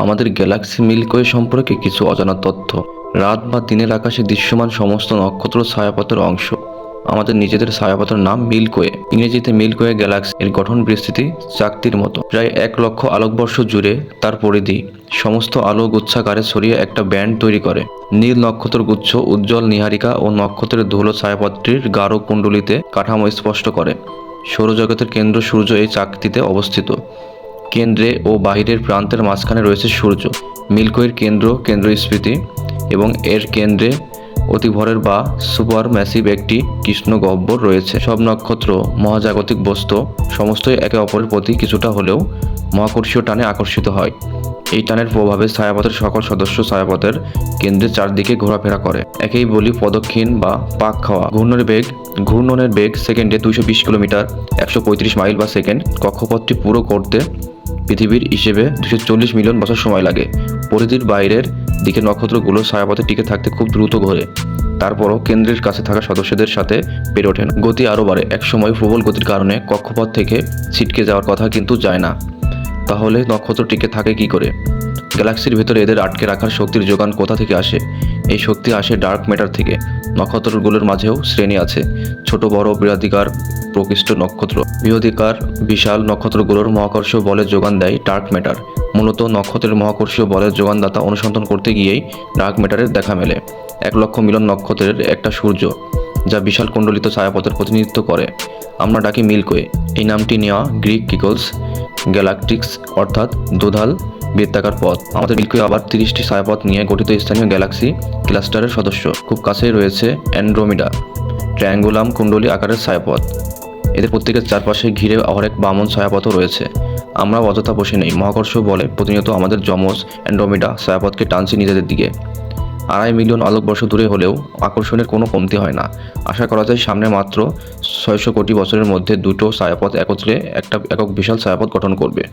আমাদের Galaxy Milky Way সম্পর্কে কিছু অজানা তথ্য। রাত বা দিনের আকাশে দৃশ্যমান সমস্ত নক্ষত্র ছায়াপথের অংশ। আমাদের নিজেদের ছায়াপথের নাম মিল্কওয়ে। ইংরেজিতে মিল্কওয়ে গ্যালাক্সি এর গঠন বিস্তৃতি চাকতির মতো। প্রায় এক লক্ষ আলোকবর্ষ জুড়ে তার পরিধি। সমস্ত আলো গুচ্ছাকারে ছড়িয়ে একটা ব্যান্ড তৈরি করে। নীল নক্ষত্র গুচ্ছ, উজ্জ্বল নিহারিকা ও নক্ষত্রের ধুলো ছায়াপথটির গাঢ় কুণ্ডলিতে কাঠামো স্পষ্ট করে। সৌরজগতের কেন্দ্র সূর্য এই চাকতিতে অবস্থিত। কেন্দ্রে ও বাহিরের প্রান্তের মাঝখানে রয়েছে সূর্য। মিল্কওয়ের কেন্দ্র, কেন্দ্রস্ফীতি এবং এর কেন্দ্রে অতিভরের বা সুপার ম্যাসিভ একটি কৃষ্ণ গহ্বর রয়েছে। সব নক্ষত্র মহাজাগতিক বস্তু, সমস্তই একে অপরের প্রতি কিছুটা হলেও মহাকর্ষীয় টানে আকর্ষিত হয়। এই টানের প্রভাবে ছায়াপথের সকল সদস্য ছায়াপথের কেন্দ্রের চারদিকে ঘোরাফেরা করে। একেই বলি প্রদক্ষিণ বা পাক খাওয়া। ঘূর্ণনের বেগ ঘূর্ণনের বেগ সেকেন্ডে দুইশো বিশ কিলোমিটার, একশো পঁয়ত্রিশ মাইল বা সেকেন্ড কক্ষপথটি পুরো করতে পৃথিবীর হিসেবে দুশো চল্লিশ মিলিয়ন বছর সময় লাগে। পরিধির বাইরের দিকে নক্ষত্রগুলো ছায়াপথে টিকে থাকতে খুব দ্রুত ঘোরে। তারপরও কেন্দ্রের কাছে থাকা সদস্যদের সাথে পেরে ওঠেন। গতি আরও বাড়ে। একসময় প্রবল গতির কারণে কক্ষপথ থেকে ছিটকে যাওয়ার কথা কিন্তু যায় না। তাহলে নক্ষত্র টিকে থাকে কি করে? গ্যালাক্সির ভেতরে এদের আটকে রাখার শক্তির যোগান কোথা থেকে আসে? এই শক্তি আসে ডার্ক ম্যাটার থেকে। নক্ষত্রগুলোর মাঝেও শ্রেণি আছে। ছোট, বড় বৃহদিকার প্রকৃষ্ট নক্ষত্র। বৃহদিকার বিশাল নক্ষত্রগুলোর মহাকর্ষ বলের যোগান দেয় ডার্ক ম্যাটার মূলত নক্ষত্রের মহাকর্ষীয় বলের যোগানদাতা অনুসন্ধান করতে গিয়েই ডার্ক ম্যাটারের দেখা মেলে। এক লক্ষ মিলন নক্ষত্রের একটা সূর্য, যা বিশাল কুণ্ডলিত ছায়াপথের প্রতিনিধিত্ব করে। আমরা ডাকি মিল্কওয়ে। এই নামটি নেওয়া গ্রিক কিকলস গ্যালাকটিক্স অর্থাৎ দুধাল বৃত্তাকার পথ। আমাদের মিল্কওয়ে আবার তিরিশটি ছায়াপথ নিয়ে গঠিত স্থানীয় গ্যালাক্সি ক্লাস্টারের সদস্য। খুব কাছেই রয়েছে অ্যান্ড্রোমিডা, ট্রায়াঙ্গুলাম কুণ্ডলী আকারের ছায়াপথ। এদের প্রত্যেকের চারপাশে ঘিরে হরেক বামন ছায়াপথও রয়েছে। আমরা অযথা বসে নেই, মহাকর্ষ বলে প্রতিনিয়ত আমাদের যমজ অ্যান্ড্রোমিডা ছায়াপথকে টানছে নিজেদের দিকে। আড়াই মিলিয়ন আলোকবর্ষ দূরে হলেও আকর্ষণের কোনো কমতি হয় না। আশা করা যায় সামনে মাত্র ছয়শো কোটি বছরের মধ্যে দুটো ছায়াপথ একত্রে একটা একক বিশাল ছায়াপথ গঠন করবে।